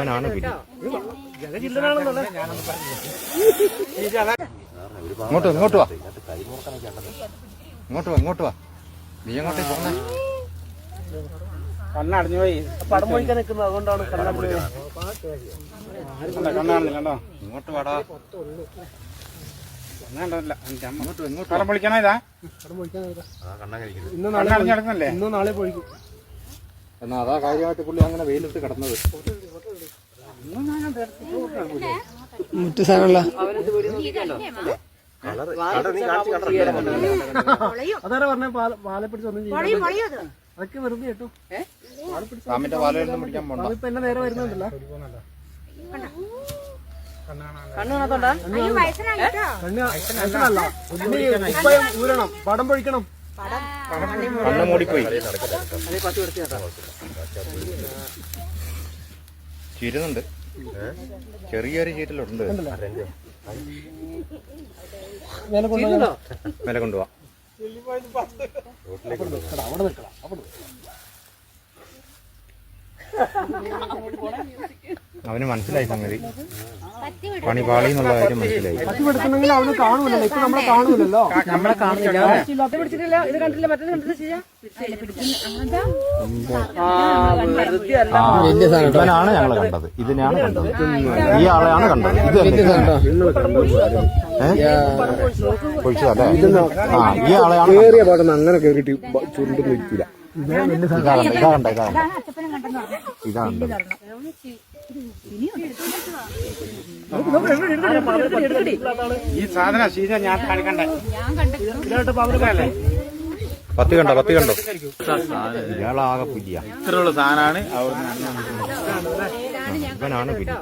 ഇവനാണ് ഇങ്ങോട്ട് ഇങ്ങോട്ട് വാ. ഇങ്ങോട്ട് വാ ഇങ്ങോട്ട് വാ. നീ അങ്ങോട്ടേ പോന്നെ? കണ്ണടഞ്ഞു പോയി പടം പോയിക്കാൻ നിൽക്കുന്നത് അതുകൊണ്ടാണ് കണ്ണടഞ്ഞു കണ്ടോ ഇങ്ങോട്ട് വാടാ. ഇങ്ങോട്ട് ഇതാ? ഇന്ന് നാളെ ഇന്ന് നാളെ പോയിക്കും. എന്നാ അതാ കാര്യമായിട്ട് പുള്ളി അങ്ങനെ വെയിലിട്ട് കിടന്നത്. മുറ്റു സാധനമല്ല അതാരാ പറഞ്ഞ? പാലെ പിടിച്ച് ഒന്നും ചെയ്യില്ല. അതൊക്കെ വെറുതെ കേട്ടോ അതിപ്പോ എന്നെ നേരെ വരുന്നുണ്ടല്ലോ. കണ്ണു വയസ്സനല്ല ഇപ്പൊ ഊരണം. പടം പൊഴിക്കണം. കണ്ണ് മൂടിപ്പോയി ചീരുന്നുണ്ട്. ചെറിയൊരു ചീറ്റലുണ്ട് വില കൊണ്ടുപോവാ. അവന് മനസ്സിലായി സംഗതി. പണി പാളി എന്നുള്ള കാര്യം മനസ്സിലായി. പറ്റി ഞങ്ങൾ അവന് കാണൂലല്ലോ ഇപ്പൊ നമ്മളെ കാണൂലല്ലോ. നമ്മളെ കാണുന്നില്ല. പിടിച്ചിട്ടില്ല. ഇത് കണ്ടില്ല മറ്റേ കണ്ടില്ല ചെയ്യാം. ആ, ഇവനാണ് ഞങ്ങൾ കണ്ടത്. ഇതിനെയാണ് കണ്ടത്. ഈ ആളെയാണ് കണ്ടത്. ഇത് പൊഴിച്ചതല്ലേ ആ ഈ ആളെയാണ് കേറിയ പാടൊന്നും അങ്ങനെ കേറിയിട്ട് ചുരുണ്ടെന്ന് ഇരിക്കില്ല. ഇതാ കണ്ട ഇതാ കണ്ട ഇതാ കണ്ടത്. ഈ സാധന ശീല ഞാൻ കാണിക്കണ്ടേ? പത്ത് കണ്ടോ പത്ത് കണ്ടോ? ഇയാളാകെ പുലിയ. ഇത്രയുള്ള സാധനമാണ്. ഇവനാണ് പുലി.